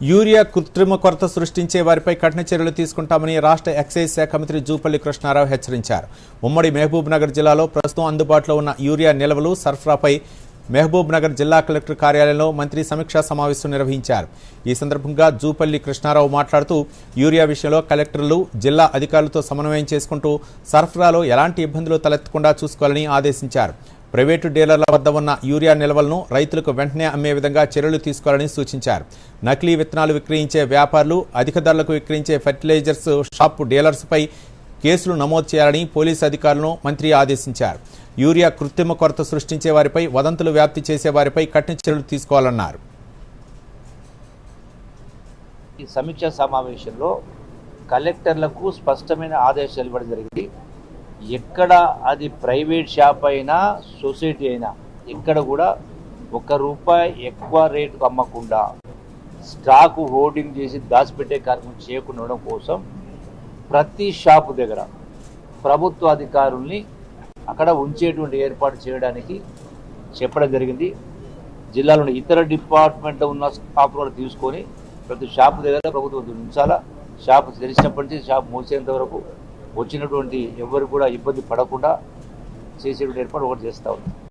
Urea కృత్రిమ కొరత సృష్టించే వారిపై కఠిన చర్యలు తీసుకుంటామని రాష్ట్ర ఎక్సైజ్ శాఖ మంత్రి జూపల్లి కృష్ణారావు హెచ్చరించారు. ఉమ్మడి మహబూబ్ నగర్ జిల్లాలో ప్రస్తుతం అందుబాటులో ఉన్న యూరియా నిల్వలు సరఫరాపై మహబూబ్ నగర్ జిల్లా కలెక్టర్ కార్యాలయంలో మంత్రి సమీక్షా సమావేశం నిర్వహించారు. ఈ సందర్భంగా జూపల్లి కృష్ణారావు మాట్లాడుతూ యూరియా విషయంలో కలెక్టర్లు జిల్లా అధికారులతో సమన్వయం చేసుకుంటూ సరఫరాలో ఎలాంటి ఇబ్బందులు తలెత్తకుండా చూసుకోవాలని ఆదేశించారు. ప్రైవేటు డీలర్ల వద్ద ఉన్న యూరియా నిల్వలను రైతులకు వెంటనే అమ్మే విధంగా చర్యలు తీసుకోవాలని సూచించారు. నకిలీ విత్తనాలు విక్రయించే వ్యాపారులు అధిక ధరలకు విక్రయించే ఫెర్టిలైజర్స్ షాప్ డీలర్స్పై కేసులు నమోదు చేయాలని పోలీసు అధికారులను మంత్రి ఆదేశించారు. యూరియా కృత్రిమ కొరత సృష్టించే వారిపై వదంతులు వ్యాప్తి చేసే వారిపై కఠిన చర్యలు తీసుకోవాలన్నారు. ఈ సమీక్ష సమావేశంలో కలెక్టర్లకు స్పష్టమైన ఆదేశాలు ఇవ్వడం జరిగింది. ఎక్కడ అది ప్రైవేట్ షాప్ అయినా సొసైటీ అయినా ఎక్కడ కూడా ఒక రూపాయి ఎక్కువ రేటుకు అమ్మకుండా స్టాకు హోర్డింగ్ చేసి దాచిపెట్టే కార్యక్రమం చేయకుండా ఉండడం కోసం ప్రతి షాపు దగ్గర ప్రభుత్వ అధికారుల్ని అక్కడ ఉంచేటువంటి ఏర్పాటు చేయడానికి చెప్పడం జరిగింది. జిల్లాలోని ఇతర డిపార్ట్మెంట్లో ఉన్న స్టాఫ్ కూడా తీసుకొని ప్రతి షాపు దగ్గర ప్రభుత్వం ఉంచాలా? షాపు తెరిచినప్పటి నుంచి షాప్ మూసేంత వరకు వచ్చినటువంటి ఎవరు కూడా ఇబ్బంది పడకుండా చేసేటువంటి ఏర్పాటు ఒకటి చేస్తూ ఉంది